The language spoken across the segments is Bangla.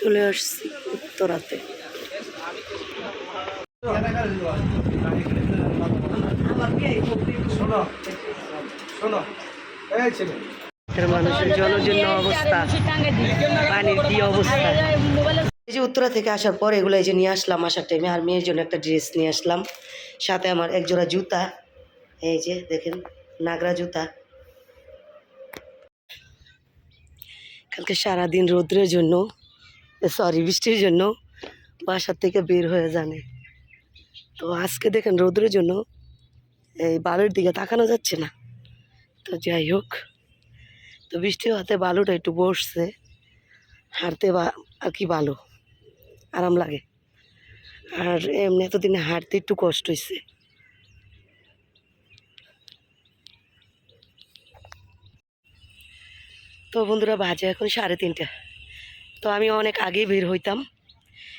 চলে আসছি উত্তরাতে। মানুষের জনজীর্ণ অবস্থা পানির কি অবস্থা? এই যে উত্তরা থেকে আসার পর এগুলো এই যে নিয়ে আসলাম আসার টাইমে আর মেয়ের জন্য একটা ড্রেস নিয়ে আসলাম। সাথে আমার এক জোড়া জুতা এই যে দেখেন নাগরা জুতা। কালকে সারাদিন রৌদ্রের জন্য সরি বৃষ্টির জন্য বাসার থেকে বের হয়ে জানে তো আজকে দেখেন রৌদ্রের জন্য এই বালুর দিকে তাকানো যাচ্ছে না। তো যাই হোক, তো বৃষ্টি হাতে বালুটা একটু বসছে, হাঁটতে বা আর কি বালু? আরাম লাগে। আর এমনি এতদিনে হাঁটতে একটু কষ্ট হয়েছে তো বন্ধুরা বাজে এখন সাড়ে তিনটা। তো আমি অনেক আগেই বের হইতাম।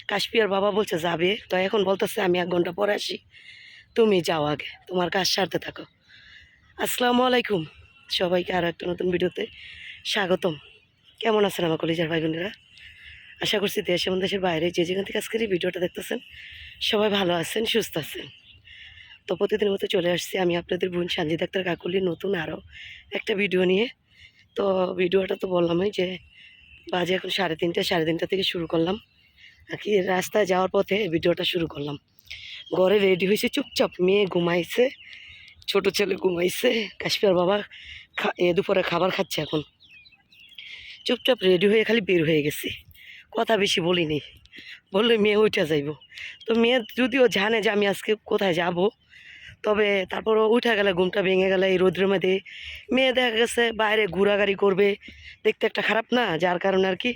কাশ্মীর বাবা বলছে, যাবে? তো এখন বলতেছে, আমি এক ঘণ্টা পরে আসি। তুমি যাও আগে। তোমার কাজ সারতে থাকো। আসসালামু আলাইকুম। সবাইকে আরও একটা নতুন ভিডিওতে স্বাগতম। কেমন আছেন আমার কলেজের ভাই বোনেরা আশা করছি দেশ এবং দেশের বাইরে যে যেখান থেকে আজকের এই ভিডিওটা দেখতেছেন, সবাই ভালো আছেন, সুস্থ আছেন। তো প্রতিদিনের মতো চলে আসছি আমি আপনাদের বোন সঞ্জিত আক্তার কাকুলির নতুন আরও একটা ভিডিও নিয়ে। তো ভিডিওটা তো বললামই যে বাজে এখন সাড়ে তিনটে, সাড়ে তিনটা থেকে শুরু করলাম। আর কি রাস্তায় যাওয়ার পথে ভিডিওটা শুরু করলাম। ঘরে রেডি হয়েছে চুপচাপ, মেয়ে ঘুমাইছে, ছোট ছেলে ঘুমাইছে, কাশ্মীর বাবা এ দুপুরে খাবার খাচ্ছে এখন। চুপচাপ রেডি হয়ে খালি বের হয়ে গেছি। কথা বেশি বলিনি, বললে মেয়ে উঠে যাইব। তো মেয়ে যদিও জানে যে আমি আজকে কোথায় যাব তবে তারপরও উঠে গেলে ঘুমটা ভেঙে গেলে এই রোদ্রের মধ্যে মেয়ে দেখা গেছে বাইরে ঘোরাঘুরি করবে। দেখতে একটা খারাপ না? যার কারণে আর কি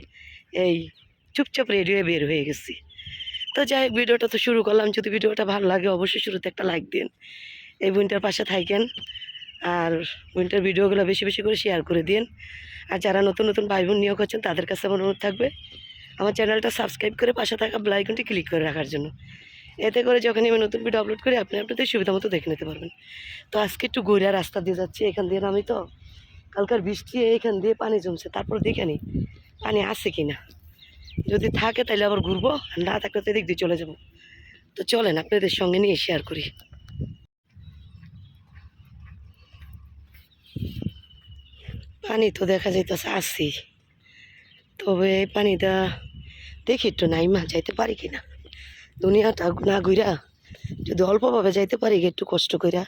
এই চুপচাপ রেডি হয়ে বের হয়ে গেছি। তো যাই হোক, ভিডিওটা তো শুরু করলাম। যদি ভিডিওটা ভালো লাগে অবশ্যই শুরুতে একটা লাইক দিন। এই বোনটার পাশে থাকেন। আর বোনটার ভিডিওগুলো বেশি বেশি করে শেয়ার করে দিন। আর যারা নতুন নতুন ভাই বোন নিয়োগ হচ্ছেন তাদের কাছে অনুরোধ থাকবে। আমার চ্যানেলটা সাবস্ক্রাইব করে পাশে থাকা বেলাইকনটি ক্লিক করে রাখার জন্য। এতে করে যখনই আমি নতুন ভিডিও আপলোড করি, আপনি আপনাদের সুবিধা মতো দেখে নিতে পারবেন। তো আজকে একটু গড়িয়া রাস্তা দিয়ে যাচ্ছি, এখান দিয়ে আমি তো। কালকার বৃষ্টি, এখান দিয়ে পানি জমছে, তারপর দেখে নি পানি আছে কি না যদি থাকে তাহলে আবার ঘুরবো, না থাকলে তো এদিক দিয়ে চলে যাব। তো চলেন, আপনাদের সঙ্গে নিয়ে শেয়ার করি। পানি তো দেখা যাইতেছে আসি তবে পানিটা দেখি একটু নাইমা, যাইতে পারি কি না দুনিয়াটা না ঘুরা যদি অল্পভাবে যাইতে পারি একটু কষ্ট কইরা,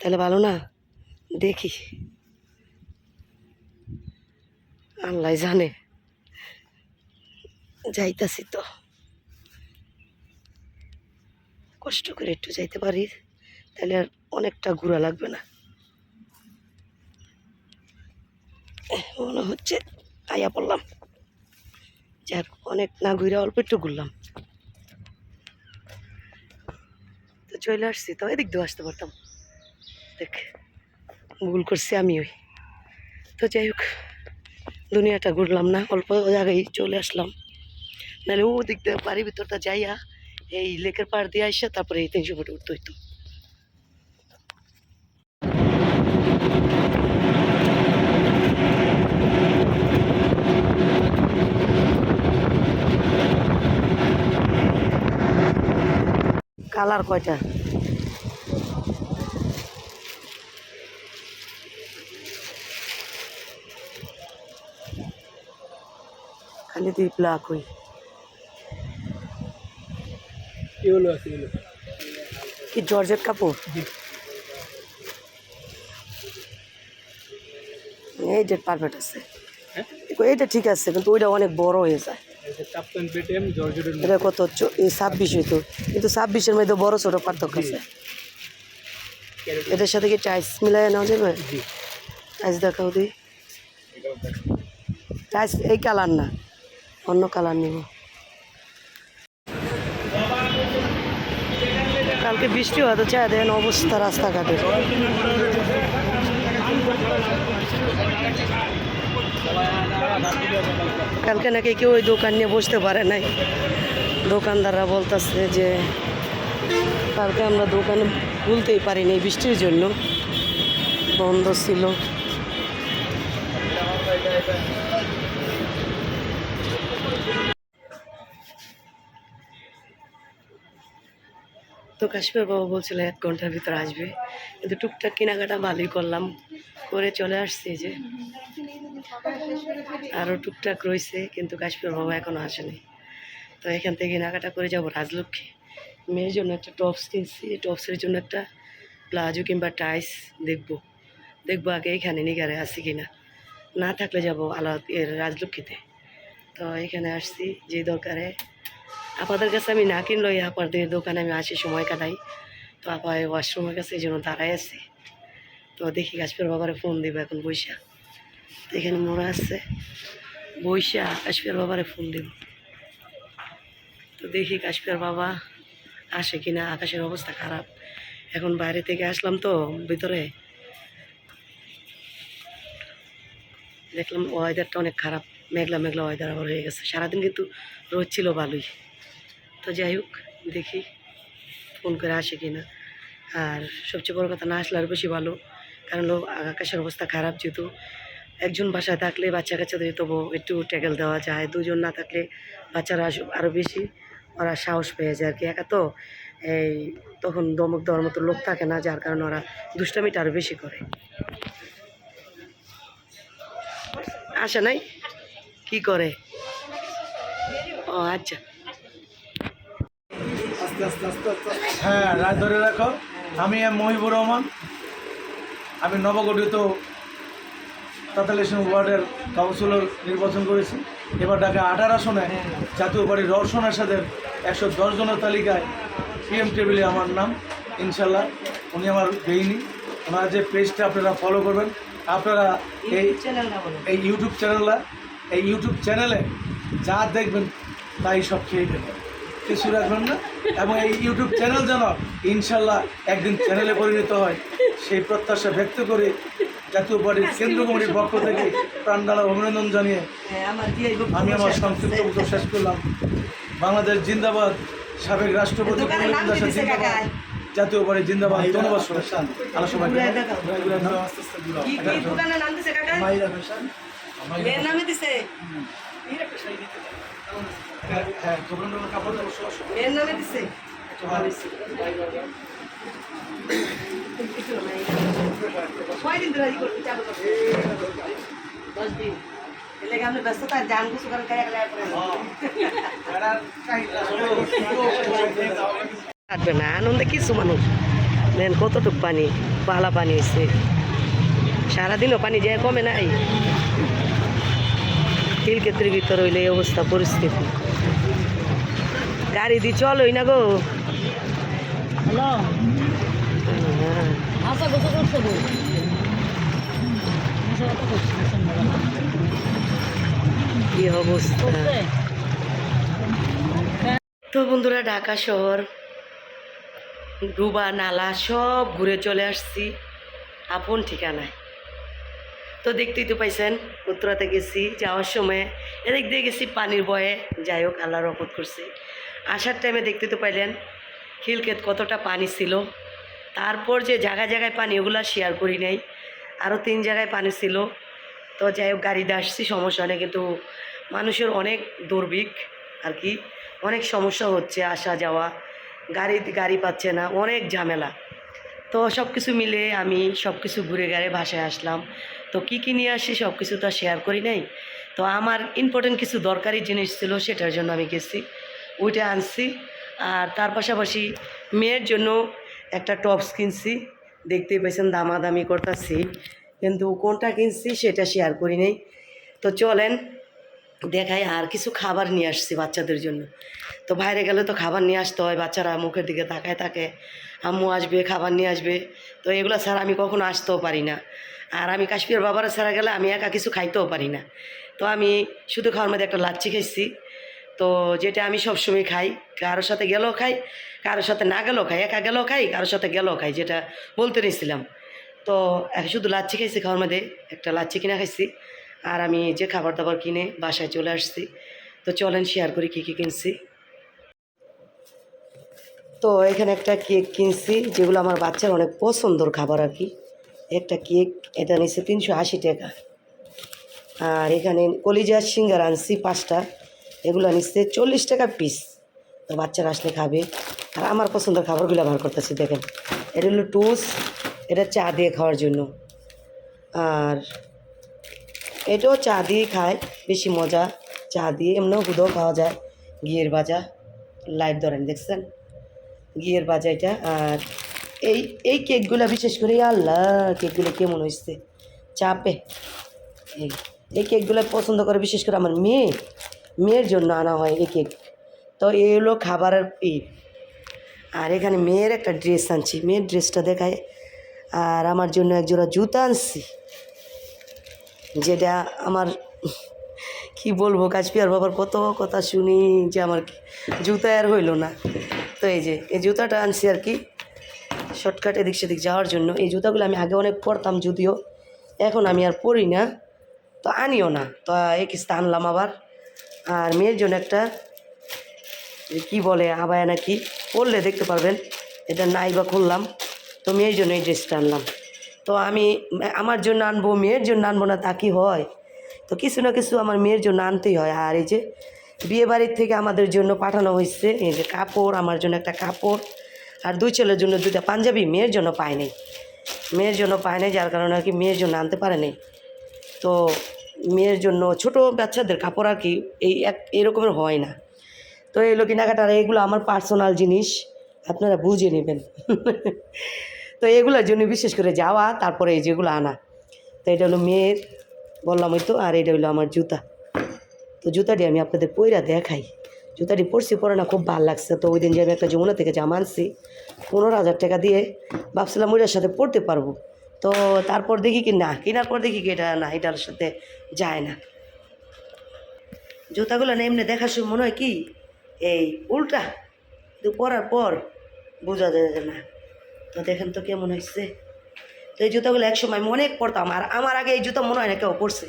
তাহলে ভালো না? দেখি। আল্লাহ জানে। যাইতাছি তো। কষ্ট করে একটু যাইতে পারি, তাহলে আর অনেকটা ঘোরা লাগবে না। মনে হচ্ছে আয়া পড়লাম। যার অনেক না ঘুরে অল্প একটু ঘুরলাম তো চলে আসছি, তো এদিক দিয়ে আসতে পারতাম। দেখ, ভুল করছি আমি ওই তো যাই হোক, দুনিয়াটা ঘুরলাম না, অল্প জায়গায় চলে আসলাম। নাহলে ও দিক দিয়ে বাড়ির ভিতরটা যাইয়া এই লেকের পাড় দিয়ে আসা তারপরে এই তিনশো ফুটে উঠতে হইতো। কালার কয়টা? এগুলো আছে এগুলো কি জর্জেট কাপড় এইটা পারফেক্ট আছে। হ্যাঁ? এইটা ঠিক আছে কিন্তু ওইটা অনেক বড় হয়ে যায়। এটা কত? এই ছাব্বিশ হইতো। কিন্তু ছাব্বিশের মধ্যে বড় ছোট পার্থক্য আছে। এটার সাথে কি টাইস মিলাই নেওয়া যাবে? টাইস দেখাও দিই টাইস এই কালার না। অন্য কালার নিব। কালকে বৃষ্টি হয়তো চা দেন অবস্থা রাস্তাঘাটের কালকে নাকি কেউ ওই দোকান নিয়ে বসতে পারে নাই। দোকানদাররা বলতেছে যে, কালকে আমরা দোকান খুলতেই পারিনি বৃষ্টির জন্য। বন্ধ ছিল। তো কাশ্মীর বাবা বলছিল, এক ঘণ্টার ভিতরে আসবে। কিন্তু টুকটাক কেনাকাটা ভালোই করলাম, করে চলে আসছি যে। আরও টুকটাক রয়েছে, কিন্তু কাশ্মীর বাবা এখনও আসেনি। তো এখান থেকে কেনাকাটা করে যাব রাজলক্ষ্মী। মেয়ের জন্য একটা টপস কিনছি টপসের জন্য একটা প্লাজো কিংবা টাইস দেখব। দেখব আগে এখানে নিগারে আসি কিনা। না থাকলে যাব আলা এর রাজলক্ষ্মীতে। তো এখানে আসছি, যে দরকারে আপাদের কাছে আমি না কিনলো এই আপাদের দোকানে আমি আসি, সময় কাটাই। তো আপা এই ওয়াশরুমের কাছে এই জন্য দাঁড়াই আছি। তো দেখি কাশ্মীর বাবারে ফোন দিব এখন বৈশা। এখানে মোড়া আছে। বৈশা কাশ্মীর বাবারে ফোন দিব। তো দেখি কাশ্মীর বাবা আসে কিনা, আকাশের অবস্থা খারাপ। এখন বাইরে থেকে আসলাম তো ভিতরে। দেখলাম ওয়েদারটা অনেক খারাপ। মেঘলা মেঘলা ওয়েদার আবার হয়ে গেছে। সারাদিন কিন্তু রোদ ছিল ভালোই। তো যাই হোক, দেখি ফোন করে আসে কি না আর সবচেয়ে বড় কথা না আসলে আর বেশি ভালো, কারণ লোক আকাশের অবস্থা খারাপ যেহেতু। একজন বাসায় থাকলে বাচ্চা কাচ্চাদের তবু একটু ট্যাকেল দেওয়া যায়, দুজন না থাকলে বাচ্চারা আরও বেশি ওরা সাহস পেয়ে যায় আর কি। একা তো এই তখন দমক দেওয়ার মতো লোক থাকে না, যার কারণে ওরা দুষ্টামিটা আরও বেশি করে। আসে নাই? কি করে? ও আচ্ছা। আস্তে আস্তে আস্তে আস্তে। হ্যাঁ রায় ধরে রাখো। আমি এম মহিবুর রহমান। আমি নবগঠিত তাতালেশন ওয়ার্ডের কাউন্সিলর নির্বাচন করেছি। এবার ঢাকা আঠার আসনে জাতীয় পার্টির রর্ষণ আসাদের একশো দশ জনের তালিকায় পিএম টেবিলে আমার নাম ইনশাল্লাহ। উনি আমার দেইনি ওনার যে পেজটা আপনারা ফলো করবেন আপনারা এই চ্যানেল না বলো এই ইউটিউব চ্যানেলটা এই ইউটিউব চ্যানেলে যা দেখবেন তাই সব খেয়ে দেবেন কিছু রাখবেন না এবং এই ইউটিউব চ্যানেল যেন ইনশাল্লাহ একদিন চ্যানেলে পরিণত হয়। সেই প্রত্যাশা ব্যক্ত করে জাতীয় পার্টির কেন্দ্র কমিটির পক্ষ থেকে প্রাণডালা অভিনন্দন জানিয়ে হ্যাঁ, আমার দিয়ে বক্তব্য আমি আমার সংক্ষিপ্ত। বক্তব্য শেষ করলাম। বাংলাদেশ জিন্দাবাদ সাবেক রাষ্ট্রপতি জিন্দাবাদ। জাতীয় পার্টি জিন্দাবাদ। ধন্যবাদ সবাই আল্লাহ সবাই নাম দিছে কাকা নামে দিছে? হ্যাঁ হ্যাঁ কয়দিন ধরে চালু দশ দিন। কাটবে না আনন্দে কিছু মানুষ। দেন কতটুক পানি পালা পানি হয়েছে সারাদিনও পানি যায় কমে নাই। তিলকেত্রির ভিতর হইলে এই অবস্থা পরিস্থিতি। গাড়ি দিয়ে চলোই না গো। করছ কি অবস্থা? তো বন্ধুরা ঢাকা শহর ডুবা নালা সব ঘুরে চলে আসছি। আপন ঠিকানায়। তো দেখতেই তো পাইছেন উত্তরাতে গেছি যাওয়ার সময় এদিক দিয়ে গেছি পানির বয়ে। যাই হোক আল্লাহ রকত করছি। আসার টাইমে দেখতে তো পাইলেন, খিলক্ষেত কতটা পানি ছিল। তারপর যে জায়গায় জায়গায় পানি, ওগুলো শেয়ার করি নাই। আরও তিন জায়গায় পানি ছিল। তো যাই হোক গাড়িতে আসছি, সমস্যা নেই। কিন্তু মানুষের অনেক দুর্ভিক্ষ আর কি, অনেক সমস্যা হচ্ছে, আসা যাওয়া। গাড়ি গাড়ি পাচ্ছে না, অনেক ঝামেলা। তো সব কিছু মিলে আমি সব কিছু ঘুরে ঘুরে বাসায় আসলাম। তো কী কী নিয়ে আসি সব কিছু তো শেয়ার করি নাই। তো আমার ইম্পর্টেন্ট কিছু দরকারি জিনিস ছিল, সেটার জন্য আমি গেছি। ওইটা আনছি। আর তার পাশাপাশি মেয়ের জন্য একটা টপস কিনছি। দেখতেই পেয়েছেন দামাদামি করতেছি। কিন্তু কোনটা কিনছি সেটা শেয়ার করি নাই। তো চলেন, দেখাই আর কিছু খাবার নিয়ে আসছি বাচ্চাদের জন্য। তো বাইরে গেলে তো খাবার নিয়ে আসতে হয়, বাচ্চারা মুখের দিকে তাকায় থাকে। আম্মু আসবে, খাবার নিয়ে আসবে। তো এগুলো ছাড়া আমি কখনো আসতেও পারি না। আর আমি কাশ্মীর বাবারা ছাড়া গেলে আমি একা কিছু খাইতেও পারি না। তো আমি শুধু খাওয়ার মধ্যে একটা লাচ্ছি খাইছি। তো যেটা আমি সবসময় খাই, কারোর সাথে গেলেও খাই, কারোর সাথে না গেলেও খাই, একা গেলেও খাই, কারোর সাথে গেলেও খাই, যেটা বলতে নিয়েছিলাম তো এক শুধু লাচ্ছি খাইছি খাওয়ার মধ্যে, একটা লাচ্ছি কিনে খাইছি, আর আমি যে খাবার দাবার কিনে বাসায় চলে আসছি। তো চলেন শেয়ার করি কী কী কিনছি। তো এখানে একটা কেক কিনছি, যেগুলো আমার বাচ্চার অনেক পছন্দর খাবার আর কি। একটা কেক এটা নিচ্ছে তিনশো আশি টাকা। আর এখানে কলিজা সিঙ্গার আনছি পাঁচটা। এগুলো নিচ্ছে চল্লিশ টাকা পিস তো বাচ্চারা আসলে খাবে। আর আমার পছন্দের খাবারগুলো বার করতেছি, দেখেন। এটা হলো টুস এটা চা দিয়ে খাওয়ার জন্য। আর এটাও চা দিয়ে খায়, বেশি মজা। চা দিয়ে এমনিও হুদও খাওয়া যায়। ঘিয়ের বাজা লাইট ধরেন, দেখছেন? ঘিয়ের বাজা এটা। আর এই এই কেকগুলো বিশেষ করে, আল্লাহ, কেকগুলো কেমন হয়েছে চাপে। এই এই কেকগুলো পছন্দ করে বিশেষ করে আমার মেয়ে। মেয়ের জন্য আনা হয় এই কেক। তো এই হলো খাবারের ই। আর এখানে মেয়ের একটা ড্রেস আনছি। মেয়ের ড্রেসটা দেখায় আর আমার জন্য একজোড়া জুতা আনছি। যেটা আমার কি বলব কাজপিয়ার বাবার কত কথা শুনি যে আমার জুতা আর হইল না। তো এই যে, এই জুতাটা আনছি আর কি। শর্টকাট এদিক সেদিক যাওয়ার জন্য। এই জুতাগুলো আমি আগে অনেক পরতাম যদিও। এখন আমি আর পরি না। তো আনিও না। তো কিস্তা আনলাম আবার। আর মেয়ের জন্য একটা কি বলে, আবায়া নাকি, পরলে দেখতে পারবেন, এটা নাই বা খুললাম, তো মেয়ের জন্য এই ড্রেসটা আনলাম। তো আমি, আমার জন্য আনব, মেয়ের জন্য আনব না, তা কি হয়? তো কিছু না কিছু আমার মেয়ের জন্য আনতেই হয়। আর এই যে বিয়ে বাড়ির থেকে আমাদের জন্য পাঠানো হয়েছে, এই যে কাপড়, আমার জন্য একটা কাপড়, আর দুই ছেলের জন্য দুইটা পাঞ্জাবি মেয়ের জন্য পায় নাই। মেয়ের জন্য পায় নাই, যার কারণে আর কি মেয়ের জন্য আনতে পারে নাই। তো মেয়ের জন্য ছোট বাচ্চাদের কাপড় আর কি, এই এক এরকমের হয় না। তো এগুলো কেনাকাটার এগুলো আমার পার্সোনাল জিনিস, আপনারা বুঝে নেবেন। তো এগুলোর জন্য বিশেষ করে যাওয়া, তারপরে এই যেগুলো আনা। তো এটা হলো মেয়ের, বললাম ওই তো, আর এটা হলো আমার জুতা। তো জুতাটি আমি আপনাদের পইরা দেখাই। জুতাটি পরছি, পরে না খুব ভালো লাগছে। তো ওই দিন যে আমি একটা যমুনা থেকে জামা আনছি, পনেরো হাজার টাকা দিয়ে, ভাবছিলাম ওইটার সাথে পড়তে পারব। তো তারপর দেখি কি না, কেনার পর দেখি কি এটা না, এটার সাথে যায় না। জুতাগুলো না এমনি দেখার সময় মনে হয় কি, এই উল্টা, কিন্তু পরার পর বোঝা যায় না। তো দেখেন তো কেমন হয়েছে। তো এই জুতাগুলো একসময় আমি অনেক পরতাম, আর আমার আগে এই জুতা মনে হয় না কেউ পরছে।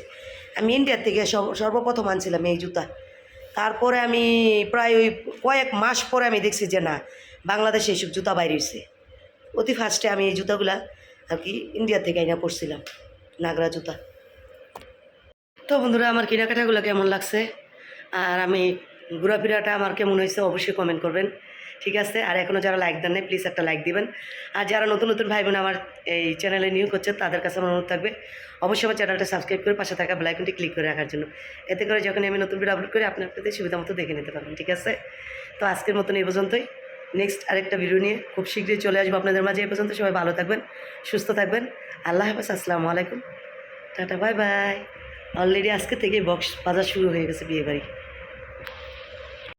আমি ইন্ডিয়ার থেকে সর্বপ্রথম আনছিলাম এই জুতা। তারপরে আমি প্রায় ওই কয়েক মাস পরে আমি দেখছি যে না, বাংলাদেশে এইসব জুতা বাইরে হয়েছে। অতি ফার্স্টে আমি এই জুতাগুলা কি ইন্ডিয়া থেকে আইনা পরছিলাম নাগরা জুতা। তো বন্ধুরা, আমার কেনাকাটাগুলো কেমন লাগছে? আর আমি ঘোরাফেরাটা আমার কেমন হয়েছে অবশ্যই কমেন্ট করবেন, ঠিক আছে? আর এখনও যারা লাইক দেন নাই প্লিজ একটা লাইক দিবেন। আর যারা নতুন নতুন ভাই বোন আমার এই চ্যানেলে নিউ করছে, তাদের কাছে আমার অনুরোধ থাকবে, অবশ্যই আমার চ্যানেলটা সাবস্ক্রাইব করে পাশে থাকা বেলাইকনটি ক্লিক করে রাখার জন্য। এতে করে যখন আমি নতুন ভিডিও আপলোড করি, আপনি আপনাদের সুবিধা মতো দেখে নিতে পারবেন, ঠিক আছে? তো আজকের মতন এই পর্যন্তই। নেক্সট আরেকটা ভিডিও নিয়ে খুব শীঘ্রই চলে আসব আপনাদের মাঝে। এ পর্যন্ত সবাই ভালো থাকবেন, সুস্থ থাকবেন। আল্লাহ হাফেজ, আসসালামু আলাইকুম। টাটা বাই বাই অলরেডি আজকে থেকে বক্স বাজার শুরু হয়ে গেছে বিয়ে বাড়ি